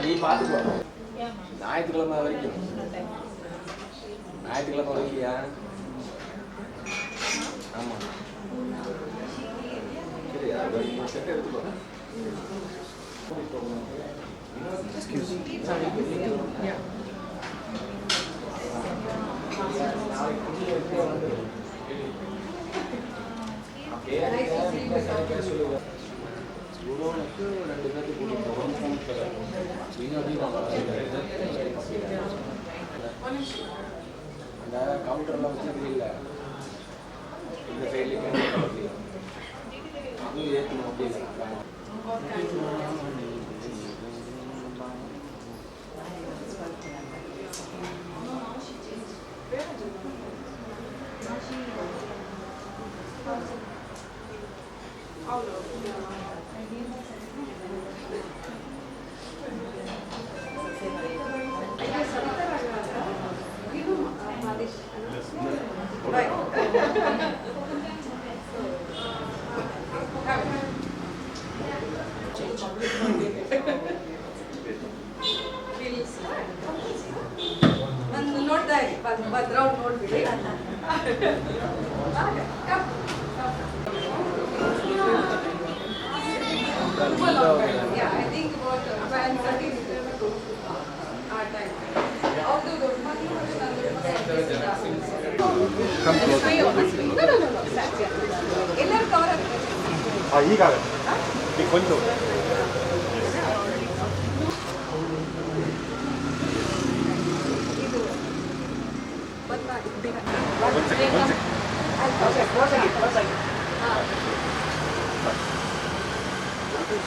நீ பார்த்துக்கோ ஞாயிற்றுக்கிழமை வரைக்கும் ஞாயிற்றுக்கிழமை வரைக்கியா ஆமாம் でやるやってることね。చూడడానికి రెండు గంటలు I guess ನೋಡ್ಬಿಡಿ ತುಂಬ long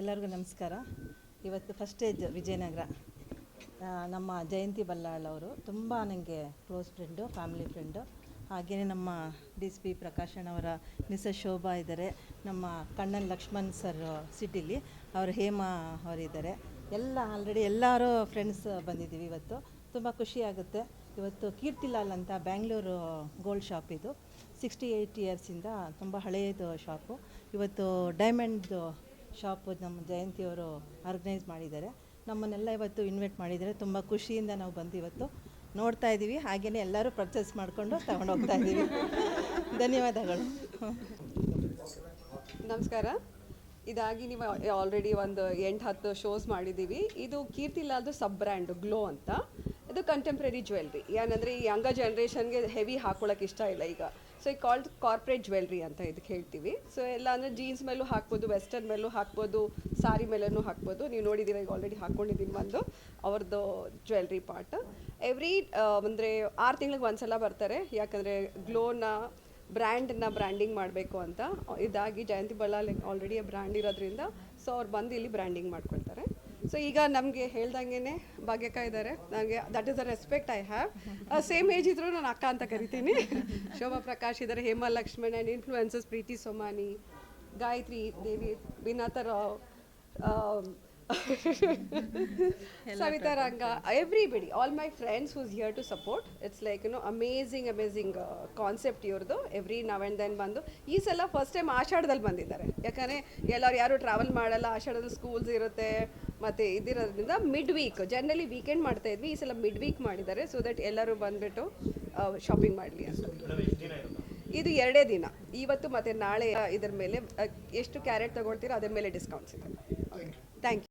ಎಲ್ಲರಿಗೂ ನಮಸ್ಕಾರ. ಇವತ್ತು ಫಸ್ಟ್ ಸ್ಟೇಜ್ ವಿಜಯನಗರ ನಮ್ಮ ಜಯಂತಿ ಬಲ್ಲಾಳ್ ಅವರು ತುಂಬ ನನಗೆ ಕ್ಲೋಸ್ ಫ್ರೆಂಡು ಫ್ಯಾಮಿಲಿ ಫ್ರೆಂಡು ಹಾಗೆಯೇ ನಮ್ಮ ಡಿ ಸಿ ಪಿ ಪ್ರಕಾಶನ್ ಅವರ ಮಿಸಸ್ ಶೋಭಾ ಇದ್ದಾರೆ, ನಮ್ಮ ಕಣ್ಣನ್ ಲಕ್ಷ್ಮಣ್ ಸರ್ ಸಿಟಿಲಿ, ಅವರು ಹೇಮಾ ಅವರಿದ್ದಾರೆ ಎಲ್ಲ ಆಲ್ರೆಡಿ ಎಲ್ಲರೂ ಫ್ರೆಂಡ್ಸ್ ಬಂದಿದ್ದೀವಿ ಇವತ್ತು. ತುಂಬ ಖುಷಿ ಆಗುತ್ತೆ. ಇವತ್ತು ಕೀರ್ತಿಲಾಲ್ ಅಂತ ಬ್ಯಾಂಗ್ಳೂರು ಗೋಲ್ಡ್ ಶಾಪ್ ಇದು. ಸಿಕ್ಸ್ಟಿ ಏಯ್ಟ್ ಇಯರ್ಸಿಂದ ತುಂಬ ಹಳೆಯದು ಶಾಪು ಇವತ್ತು ಡೈಮಂಡ್ದು ಶಾಪು ನಮ್ಮ ಜಯಂತಿಯವರು ಆರ್ಗನೈಸ್ ಮಾಡಿದ್ದಾರೆ. ನಮ್ಮನ್ನೆಲ್ಲ ಇವತ್ತು ಇನ್ವೈಟ್ ಮಾಡಿದ್ದಾರೆ. ತುಂಬ ಖುಷಿಯಿಂದ ನಾವು ಬಂದು ಇವತ್ತು ನೋಡ್ತಾ ಇದ್ದೀವಿ ಹಾಗೆಯೇ ಎಲ್ಲರೂ ಪರ್ಚೇಸ್ ಮಾಡಿಕೊಂಡು ತಗೊಂಡು ಹೋಗ್ತಾ ಇದ್ದೀವಿ ಧನ್ಯವಾದಗಳು. ನಮಸ್ಕಾರ. ಇದಾಗಿ ನೀವು ಆಲ್ರೆಡಿ ಒಂದು ಎಂಟು ಹತ್ತು ಶೋಸ್ ಮಾಡಿದ್ದೀವಿ. ಇದು ಕೀರ್ತಿಲಾಲ್ದು ಸಬ್ ಬ್ರ್ಯಾಂಡು ಗ್ಲೋ ಅಂತ. ಇದು ಕಂಟೆಂಪ್ರರಿ ಜ್ಯುವೆಲ್ರಿ ಏನಂದರೆ ಈ ಯಂಗ ಜನ್ರೇಷನ್ಗೆ ಹೆವಿ ಹಾಕೊಳ್ಳೋಕೆ ಇಷ್ಟ ಇಲ್ಲ ಈಗ. ಸೊ ಈ ಕಾಲ್ಡ್ ಕಾರ್ಪೊರೇಟ್ ಜ್ಯುವೆಲ್ರಿ ಅಂತ ಇದಕ್ಕೆ ಹೇಳ್ತೀವಿ. ಸೊ ಎಲ್ಲ ಅಂದರೆ ಜೀನ್ಸ್ ಮೇಲೂ ಹಾಕ್ಬೋದು ವೆಸ್ಟರ್ನ್ ಮೇಲೂ ಹಾಕ್ಬೋದು ಸಾರಿ ಮೇಲೂ ಹಾಕ್ಬೋದು. ನೀವು ನೋಡಿದ್ದೀರ, ಈಗ ಆಲ್ರೆಡಿ ಹಾಕ್ಕೊಂಡಿದ್ದೀನಿ ಬಂದು ಅವ್ರದ್ದು ಜ್ಯುವೆಲ್ರಿ ಪಾರ್ಟ್ ಎವ್ರಿ ಅಂದರೆ ಆರು ತಿಂಗಳಿಗೆ ಒಂದ್ಸಲ ಬರ್ತಾರೆ. ಯಾಕಂದರೆ ಗ್ಲೋನ ಬ್ರ್ಯಾಂಡನ್ನ ಬ್ರ್ಯಾಂಡಿಂಗ್ ಮಾಡಬೇಕು ಅಂತ. ಇದಾಗಿ ಜಯಂತಿ ಬಳ್ಳಾಲ್ ಆಲ್ರೆಡಿ ಬ್ರ್ಯಾಂಡ್ ಇರೋದ್ರಿಂದ ಸೊ ಅವ್ರು ಬಂದು ಇಲ್ಲಿ ಬ್ರ್ಯಾಂಡಿಂಗ್ ಮಾಡ್ಕೊಳ್ತಾರೆ. ಸೊ ಈಗ ನಮಗೆ ಹೇಳ್ದಂಗೆ ಭಾಗ್ಯಕ ಇದ್ದಾರೆ ನನಗೆ that is a respect I have same age ಇದ್ರೂ ನಾನು ಅಕ್ಕ ಅಂತ ಕರಿತೀನಿ. ಶೋಭಾ ಪ್ರಕಾಶ್ ಇದ್ದಾರೆ Hema Lakshman and influences Preethi Somani Gayatri Devi ವಿನಾಥ Rao Savitha Ranga everybody all my friends who's here to support. It's like you know amazing amazing concept ಇವ್ರದ್ದು ಎವ್ರಿ ನವ್ ಆ್ಯಂಡ್ ದೆನ್ ಬಂದು ಈ ಸಲ ಫಸ್ಟ್ ಟೈಮ್ ಆಷಾಢದಲ್ಲಿ ಬಂದಿದ್ದಾರೆ. ಯಾಕಂದರೆ ಎಲ್ಲರೂ ಯಾರು ಟ್ರಾವೆಲ್ ಮಾಡಲ್ಲ ಆಷಾಢದಲ್ಲಿ ಸ್ಕೂಲ್ಸ್ ಇರುತ್ತೆ. ಮತ್ತು ಇದಿರೋದ್ರಿಂದ ಮಿಡ್ ವೀಕ್ ಜನರಲಿ ವೀಕೆಂಡ್ ಮಾಡ್ತಾ ಇದ್ವಿ, ಈ ಸಲ ಮಿಡ್ ವೀಕ್ ಮಾಡಿದ್ದಾರೆ ಸೊ ದಟ್ ಎಲ್ಲರೂ ಬಂದುಬಿಟ್ಟು ಶಾಪಿಂಗ್ ಮಾಡಲಿ ಅಂತ. ಇದು ಎರಡೇ ದಿನ. ಇವತ್ತು ಮತ್ತೆ ನಾಳೆ ಇದರ ಮೇಲೆ ಎಷ್ಟು ಕ್ಯಾರೆಟ್ ತಗೊಳ್ತೀರೋ ಅದರ ಮೇಲೆ ಡಿಸ್ಕೌಂಟ್ಸ್ ಇದೆ. Thank you